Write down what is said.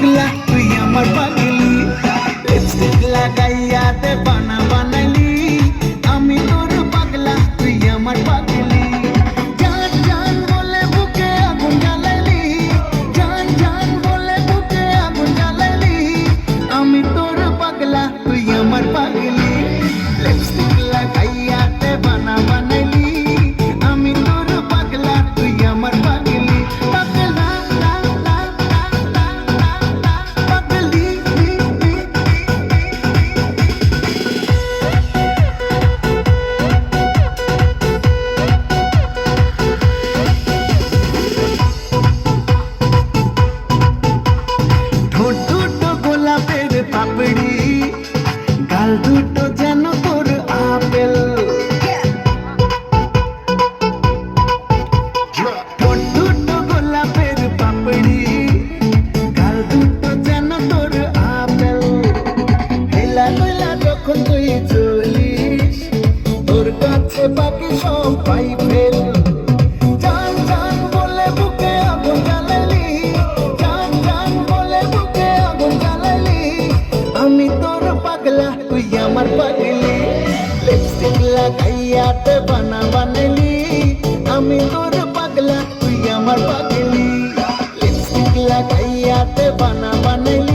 পাগলা তুই আমার গাল দুটো যেন তোর আপেল। দুটো গোলাপের পাপড়ি, গাল দুটো যেন আপেল। হেলা মেলা যখন তুই চলিস, তোর কাছে বাকি সবাই ফেল। জান আমার পাগলি লিপস্টিক লাগাইয়াতে বানা বানালি। আমি তোর পাগলা, তুই আমার পাগলি। লিপস্টিক লাগাইয়াতে বানা বানালি।